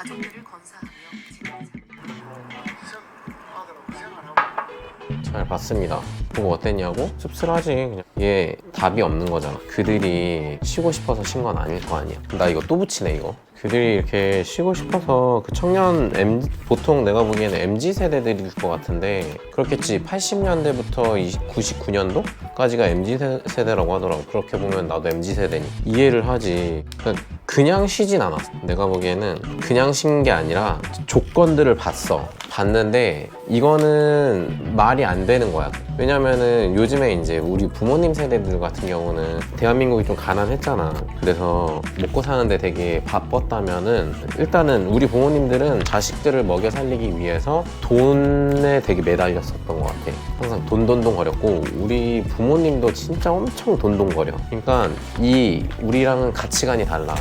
가족들을 건사하며 지내자. 잘 봤습니다. 보고 어땠냐고? 씁쓸하지. 그냥. 얘 답이 없는 거잖아. 그들이 쉬고 싶어서 쉰건 아닐 거 아니야. 나 이거 또 붙이네, 이거. 그들이 이렇게 쉬고 싶어서 그 청년 M 보통 내가 보기에는 MZ 세대들일 것 같은데 그렇겠지 80년대부터 99년도까지가 MZ 세- 세대라고 하더라고. 그렇게 보면 나도 MZ 세대니. 이해를 하지. 그러니까 그냥 쉬진 않았어. 내가 보기에는 그냥 쉰 게 아니라 조건들을 봤어 봤는데 이거는 말이 안 되는 거야. 왜냐면은 요즘에 이제 우리 부모님 세대들 같은 경우는 대한민국이 좀 가난했잖아. 그래서 먹고 사는데 되게 바빴다면은 일단은 우리 부모님들은 자식들을 먹여 살리기 위해서 돈에 되게 매달렸었던 것 같아. 항상 돈돈돈 거렸고 우리 부모님도 진짜 엄청 돈돈 거려. 그러니까 이 우리랑은 가치관이 달라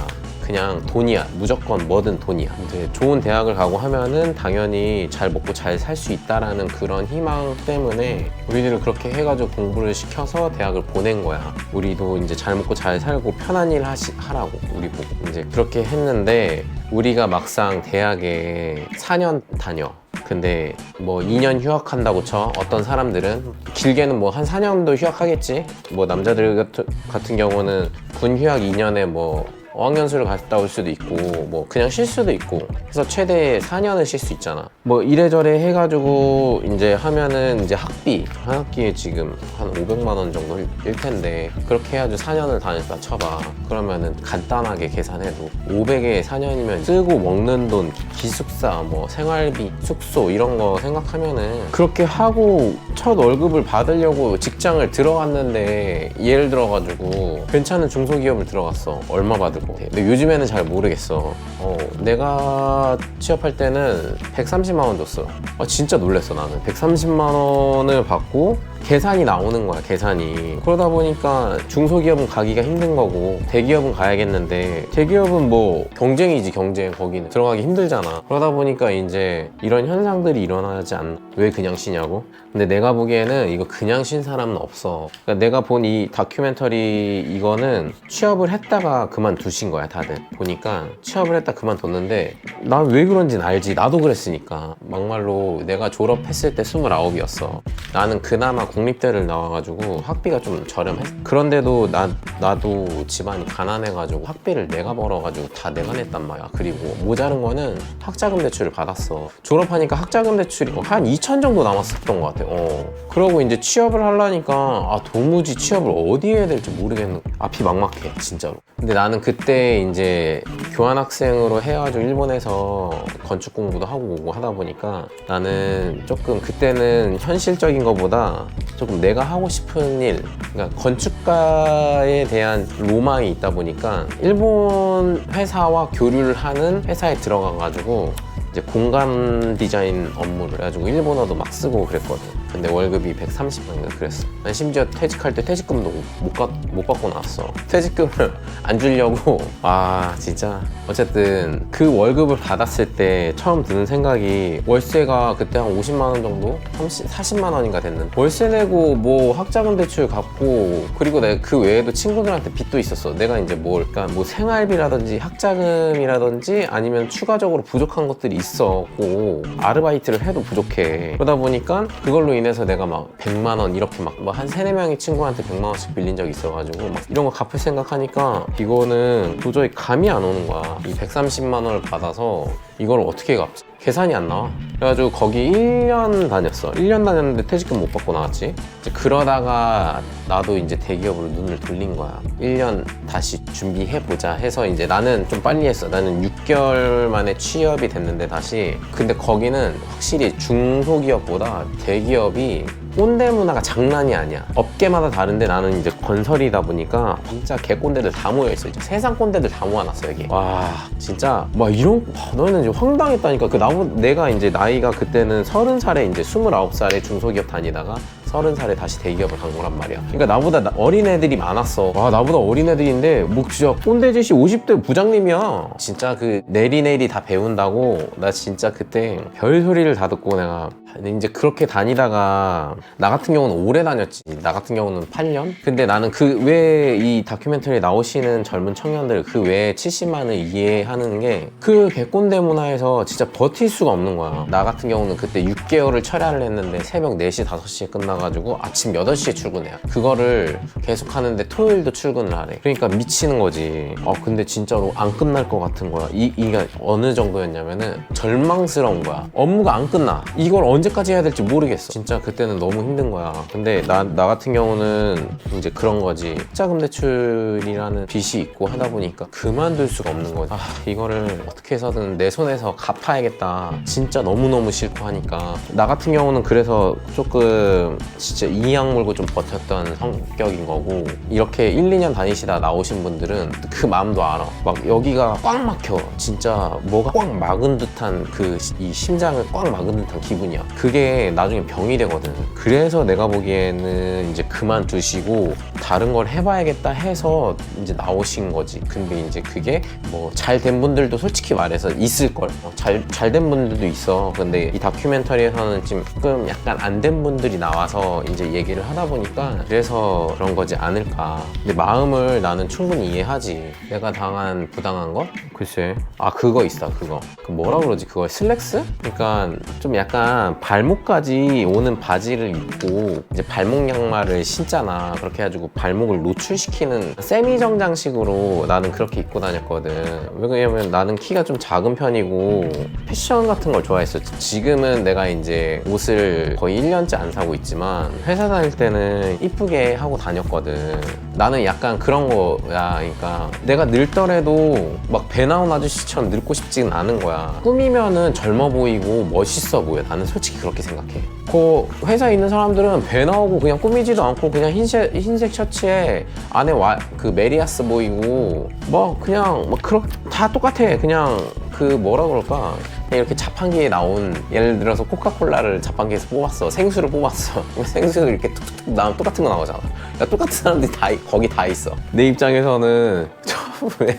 그냥 돈이야. 무조건 뭐든 돈이야. 이제 좋은 대학을 가고 하면은 당연히 잘 먹고 잘 살 수 있다라는 그런 희망 때문에 우리들을 그렇게 해가지고 공부를 시켜서 대학을 보낸 거야. 우리도 이제 잘 먹고 잘 살고 편한 일 하시, 하라고 우리 보고 이제 그렇게 했는데 우리가 막상 대학에 4년 다녀. 근데 뭐 2년 휴학한다고 쳐 어떤 사람들은 길게는 뭐 한 4년도 휴학하겠지 뭐 남자들 같은, 같은 경우는 군 휴학 2년에 뭐 어학연수를 갔다 올 수도 있고 뭐 그냥 쉴 수도 있고 그래서 최대 4년을 쉴수 있잖아. 뭐 이래저래 해가지고 이제 하면은 이제 학비 한 학기에 지금 한 500만 원 정도 일 텐데 그렇게 해가지고 4년을 다녔다 쳐봐. 그러면은 간단하게 계산해도 500에 4년이면 쓰고 먹는 돈 기숙사 뭐 생활비 숙소 이런 거 생각하면은 그렇게 하고 첫 월급을 받으려고 직장을 들어갔는데 예를 들어가지고 괜찮은 중소기업을 들어갔어. 얼마 받을 거 근데 요즘에는 잘 모르겠어. 어, 내가 취업할 때는 130만 원 줬어. 아, 진짜 놀랬어 나는. 130만 원을 받고 계산이 나오는 거야 계산이. 그러다 보니까 중소기업은 가기가 힘든 거고 대기업은 가야겠는데 대기업은 뭐 경쟁이지 경쟁. 거기는 들어가기 힘들잖아. 그러다 보니까 이제 이런 현상들이 일어나지 않왜 그냥 쉬냐고 근데 내가 보기에는 이거 그냥 쉰 사람은 없어. 그러니까 내가 본 이 다큐멘터리 이거는 취업을 했다가 그만두신 거야 다들. 보니까 취업을 했다 그만뒀는데 난 왜 그런지는 알지. 나도 그랬으니까. 막말로 내가 졸업했을 때 29이었어. 나는 그나마 국립대를 나와가지고 학비가 좀 저렴해. 그런데도 나, 나도 집안이 가난해가지고 학비를 내가 벌어가지고 다 내가 냈단 말이야. 그리고 모자른 거는 학자금 대출을 받았어. 졸업하니까 학자금 대출이 한 2천 정도 남았었던 것 같아 어. 그러고 이제 취업을 하려니까 아 도무지 취업을 어디 해야 될지 모르겠는 앞이 막막해 진짜로 근데 나는 그때 이제 교환학생으로 해가지고 일본에서 건축 공부도 하고 오고 하다 보니까 나는 조금 그때는 현실적인 것보다 조금 내가 하고 싶은 일 그러니까 건축가에 대한 로망이 있다 보니까 일본 회사와 교류를 하는 회사에 들어가가지고 이제 공간 디자인 업무를 해가지고 일본어도 막 쓰고 그랬거든. 근데 월급이 130만인가 그랬어. 난 심지어 퇴직할 때 퇴직금도 못, 가, 못 받고 나왔어. 퇴직금을 안 주려고. 아, 진짜. 어쨌든 그 월급을 받았을 때 처음 드는 생각이 월세가 그때 한 50만 원 정도? 30, 40만 원인가 됐는데. 월세 내고 뭐 학자금 대출 갚고 그리고 내가 그 외에도 친구들한테 빚도 있었어. 내가 이제 뭘, 그러니까 뭐 생활비라든지 학자금이라든지 아니면 추가적으로 부족한 것들이 있었고 아르바이트를 해도 부족해 그러다 보니까 그걸로 인해서 내가 막 100만 원 이렇게 막 한 세네 명의 친구한테 100만 원씩 빌린 적이 있어가지고 막 이런 거 갚을 생각하니까 이거는 도저히 감이 안 오는 거야. 이 130만 원을 받아서 이걸 어떻게 갚지 계산이 안 나와. 그래가지고 거기 1년 다녔어. 1년 다녔는데 퇴직금 못 받고 나왔지. 그러다가 나도 이제 대기업으로 눈을 돌린 거야. 1년 다시 준비해보자 해서 이제 나는 좀 빨리 했어. 나는 6개월 만에 취업이 됐는데 다시. 근데 거기는 확실히 중소기업보다 대기업이 꼰대 문화가 장난이 아니야. 업계마다 다른데 나는 이제 건설이다 보니까 진짜 개꼰대들 다 모여있어. 이제 세상 꼰대들 다 모아놨어, 여기. 와, 진짜, 막 이런, 와, 너는 이제 황당했다니까. 그 나보, 내가 이제 나이가 그때는 서른 살에 이제 스물아홉 살에 중소기업 다니다가 서른 살에 다시 대기업을 간 거란 말이야. 그러니까 나보다 나- 어린 애들이 많았어. 와 나보다 어린 애들인데 뭐 진짜 꼰대짓이 50대 부장님이야. 진짜 그 내리내리 다 배운다고 나 진짜 그때 별 소리를 다 듣고 내가 근데 이제 그렇게 다니다가 나 같은 경우는 오래 다녔지. 나 같은 경우는 8년. 근데 나는 그 외에 이 다큐멘터리 나오시는 젊은 청년들 그 외에 70만을 이해하는 게그 개꼰대 문화에서 진짜 버틸 수가 없는 거야. 나 같은 경우는 그때 6개월을 철야를 했는데 새벽 4시, 5시에 끝나가지고 아침 8시에 출근해요. 그거를 계속 하는데 토요일도 출근을 하래. 그러니까 미치는 거지. 어, 근데 진짜로 안 끝날 것 같은 거야. 이, 이가 어느 정도였냐면은 절망스러운 거야. 업무가 안 끝나. 이걸 언제까지 해야 될지 모르겠어. 진짜 그때는 너무 힘든 거야. 근데 나, 나 같은 경우는 이제 그런 거지. 자금 대출이라는 빚이 있고 하다 보니까 그만둘 수가 없는 거지. 아, 이거를 어떻게 해서든 내 손에서 갚아야겠다. 진짜 너무너무 싫고 하니까. 나 같은 경우는 그래서 조금 진짜 이악 물고 좀 버텼던 성격인 거고 이렇게 1, 2년 다니시다 나오신 분들은 그 마음도 알아. 막 여기가 꽉 막혀. 진짜 뭐가 꽉 막은 듯한 그 이 심장을 꽉 막은 듯한 기분이야. 그게 나중에 병이 되거든. 그래서 내가 보기에는 이제 그만두시고 다른 걸 해봐야겠다 해서 이제 나오신 거지. 근데 이제 그게 뭐 잘 된 분들도 솔직히 말해서 있을 걸. 어, 잘잘 된 분들도 있어. 근데 이 다큐멘터리에서는 지금 조금 약간 안 된 분들이 나와서 이제 얘기를 하다 보니까 그래서 그런 거지 않을까. 근데 마음을 나는 충분히 이해하지. 내가 당한 부당한 거? 글쎄. 아 그거 있어. 그거. 그 뭐라 그러지? 그거 슬랙스? 그러니까 좀 약간 발목까지 오는 바지를 입고 이제 발목 양말을 신잖아. 그렇게 해가지고 발목을 노출시키는 세미 정장식으로 나는 그렇게 입고 다녔거든. 왜냐면 나는 키가 좀 작은 편이고 패션 같은 걸 좋아했어. 지금은 내가 이제 옷을 거의 1년째 안 사고 있지만 회사 다닐 때는 이쁘게 하고 다녔거든. 나는 약간 그런 거야. 그러니까 내가 늙더라도 막 배 나온 아저씨처럼 늙고 싶지는 않은 거야. 꾸미면은 젊어 보이고 멋있어 보여. 나는 솔직히 그렇게 생각해. 그 회사에 있는 사람들은 배 나오고 그냥 꾸미지도 않고 그냥 흰색, 흰색 셔츠에 안에 와, 그 메리아스 보이고 뭐 그냥 뭐 그렇 다 똑같아. 그냥 그 뭐라 그럴까? 이렇게 자판기에 나온 예를 들어서 코카콜라를 자판기에서 뽑았어 생수를 뽑았어 생수 이렇게 툭툭툭 나오면 똑같은 거 나오잖아 야, 똑같은 사람들이 다 이- 거기 다 있어 내 입장에서는 처음에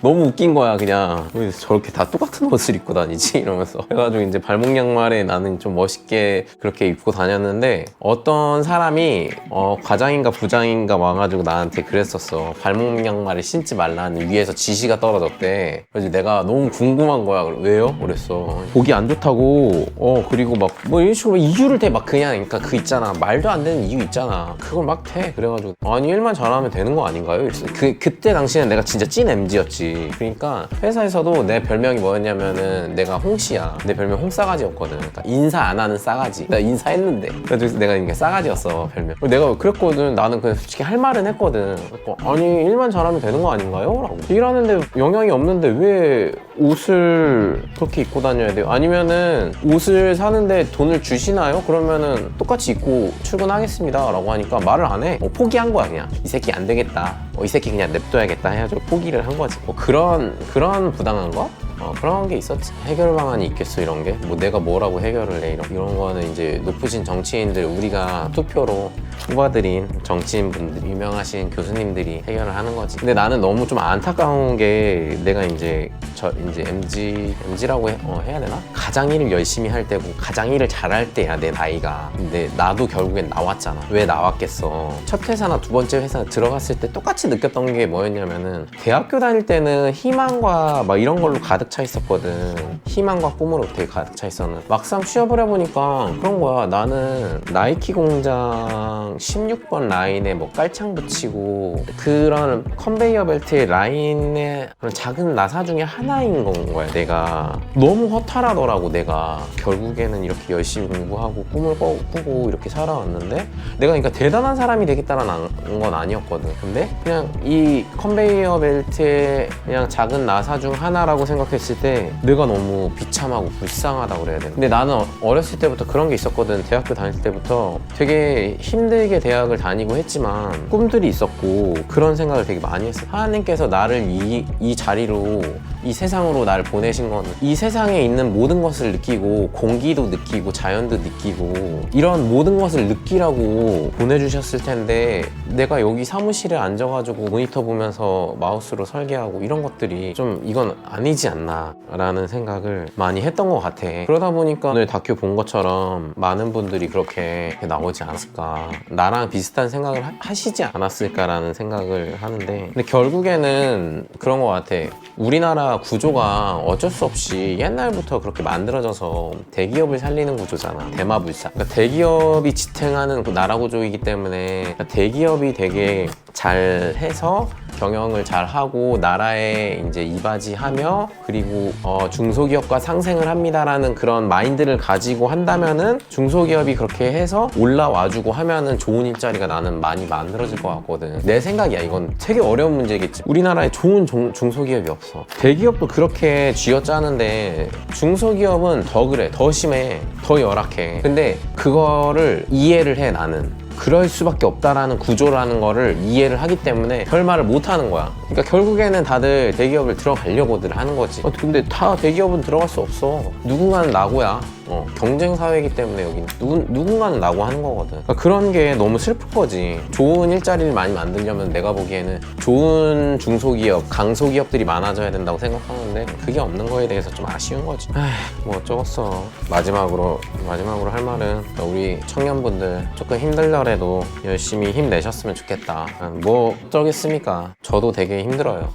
너무 웃긴 거야 그냥. 왜 저렇게 다 똑같은 옷을 입고 다니지? 이러면서. 그래가지고 이제 발목 양말에 나는 좀 멋있게 그렇게 입고 다녔는데 어떤 사람이 어, 과장인가 부장인가 와가지고 나한테 그랬었어. 발목 양말을 신지 말라는 위에서 지시가 떨어졌대. 그래서 내가 너무 궁금한 거야. 왜요? 그랬어. 보기 안 좋다고. 어 그리고 막 뭐 이런 식으로 이유를 대. 막 그냥 그러니까 그 있잖아. 말도 안 되는 이유 있잖아. 그걸 막 대. 그래가지고 아니 일만 잘하면 되는 거 아닌가요? 그 그때 당시에는 내가 진짜 찐 MG였지 그러니까 회사에서도 내 별명이 뭐였냐면은 내가 홍씨야 내 별명 홍싸가지였거든 그러니까 인사 안 하는 싸가지 나 인사했는데 그래서 내가 이게 싸가지였어 별명 내가 그랬거든 나는 그냥 솔직히 할 말은 했거든 아니 일만 잘하면 되는 거 아닌가요? 라고 일하는데 영향이 없는데 왜 옷을 그렇게 입고 다녀야 돼요? 아니면은 옷을 사는데 돈을 주시나요? 그러면은 똑같이 입고 출근하겠습니다 라고 하니까 말을 안 해. 어, 포기한 거야 그냥. 이 새끼 안 되겠다. 어, 이 새끼 그냥 냅둬야겠다 해가지고 포기를 한 거지. 뭐 그런 그런 부당한 거? 어, 그런 게 있었지. 해결 방안이 있겠어, 이런 게. 뭐 내가 뭐라고 해결을 해, 이런, 이런 거는 이제 높으신 정치인들, 우리가 투표로 뽑아들인 정치인분들, 유명하신 교수님들이 해결을 하는 거지. 근데 나는 너무 좀 안타까운 게 내가 이제 저 이제 MG, MG라고 해, 어, 해야 되나? 가장 일을 열심히 할 때고 가장 일을 잘할 때야, 내 나이가. 근데 나도 결국엔 나왔잖아. 왜 나왔겠어? 첫 회사나 두 번째 회사 들어갔을 때 똑같이 느꼈던 게 뭐였냐면은 대학교 다닐 때는 희망과 막 이런 걸로 가득 차 있었거든. 희망과 꿈으로 되게 가득 차 있었는데 막상 취업을 해보니까 그런 거야. 나는 나이키 공장 16번 라인에 뭐 깔창 붙이고 그런 컨베이어 벨트의 라인의 그런 작은 나사 중에 하나인 건 거야. 내가 너무 허탈하더라고. 내가 결국에는 이렇게 열심히 공부하고 꿈을 꿔- 꾸고 이렇게 살아왔는데 내가 그러니까 대단한 사람이 되겠다라는 건 아니었거든. 근데 그냥 이 컨베이어 벨트의 그냥 작은 나사 중 하나라고 생각했을 때 내가 너무 비참하고 불쌍하다고 그래야 되나. 근데 나는 어렸을 때부터 그런 게 있었거든. 대학교 다닐 때부터 되게 힘든 힘들게 대학을 다니고 했지만 꿈들이 있었고 그런 생각을 되게 많이 했어요. 하나님께서 나를 이, 이 자리로 이 세상으로 나를 보내신 건 이 세상에 있는 모든 것을 느끼고 공기도 느끼고 자연도 느끼고 이런 모든 것을 느끼라고 보내주셨을 텐데 내가 여기 사무실에 앉아가지고 모니터 보면서 마우스로 설계하고 이런 것들이 좀 이건 아니지 않나 라는 생각을 많이 했던 것 같아. 그러다 보니까 오늘 다큐 본 것처럼 많은 분들이 그렇게 나오지 않았을까. 나랑 비슷한 생각을 하- 하시지 않았을까라는 생각을 하는데 근데 결국에는 그런 것 같아. 우리나라 구조가 어쩔 수 없이 옛날부터 그렇게 만들어져서 대기업을 살리는 구조잖아. 대마불사. 그러니까 대기업이 지탱하는 그 나라 구조이기 때문에 그러니까 대기업이 되게 잘 해서 경영을 잘 하고 나라에 이제 이바지하며 그리고 어, 중소기업과 상생을 합니다라는 그런 마인드를 가지고 한다면은 중소기업이 그렇게 해서 올라와주고 하면은 좋은 일자리가 나는 많이 만들어질 것 같거든. 내 생각이야. 이건 되게 어려운 문제겠지. 우리나라에 좋은 중, 중소기업이 없어. 대기업도 그렇게 쥐어짜는데 중소기업은 더 그래. 더 심해. 더 열악해. 근데 그거를 이해를 해 나는. 그럴 수밖에 없다라는 구조라는 거를 이해를 하기 때문에 별말을 못 하는 거야. 그러니까 결국에는 다들 대기업을 들어가려고들 하는 거지. 어, 근데 다 대기업은 들어갈 수 없어. 누군가는 나고야. 어, 경쟁 사회이기 때문에 여기 누군 누군가는 나고 하는 거거든. 그런 게 너무 슬픈 거지. 좋은 일자리를 많이 만들려면 내가 보기에는 좋은 중소기업, 강소기업들이 많아져야 된다고 생각하는데 그게 없는 거에 대해서 좀 아쉬운 거지. 에이, 뭐 어쩌겠어. 마지막으로 마지막으로 할 말은 우리 청년분들 조금 힘들더라도 열심히 힘내셨으면 좋겠다. 뭐 어쩌겠습니까? 저도 되게 힘들어요.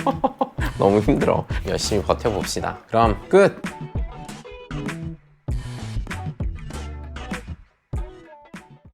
너무 힘들어. 열심히 버텨봅시다. 그럼 끝!